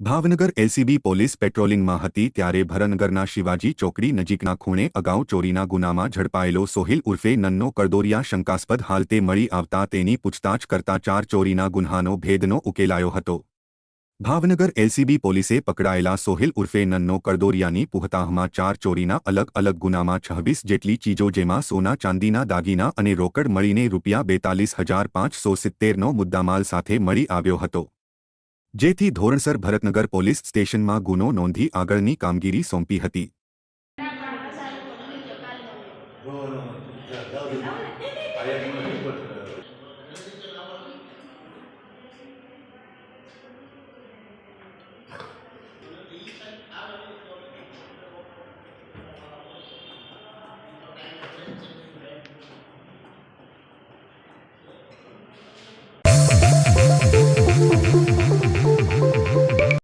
Bhavnagar LCB police પેટ્રોલિંગમાં હતી ત્યારે ભરનગરના શિવાજી ચોકડી નજીકના ખૂણે અગાઉ ચોરીના ગુનામાં ઝડપાયેલો સોહિલ ઉર્ફે નન્નો કરદોરિયા શંકાસ્પદ હાલ તે મળી આવતા તેની પૂછતાછ કરતા ચાર ચોરીના ગુન્હાનો ભેદનો ઉકેલાયો હતો. ભાવનગર એલસીબી પોલીસે પકડાયેલા સોહિલ ઉર્ફે નન્નો કરદોરિયાની પુહતાહમાં ચાર ચોરીના અલગ અલગ ગુનામાં છવ્વીસ જેટલી ચીજો જેમાં સોના ચાંદીના દાગીના અને રોકડ મળીને રૂપિયા બેતાલીસ હજાર પાંચસો સિત્તેરનો મુદ્દામાલ સાથે મળી આવ્યો હતો. જેથી ધોરણસર ભરતનગર પોલીસ સ્ટેશનમાં ગુનો નોંધી આગળની કામગીરી સોંપી હતી.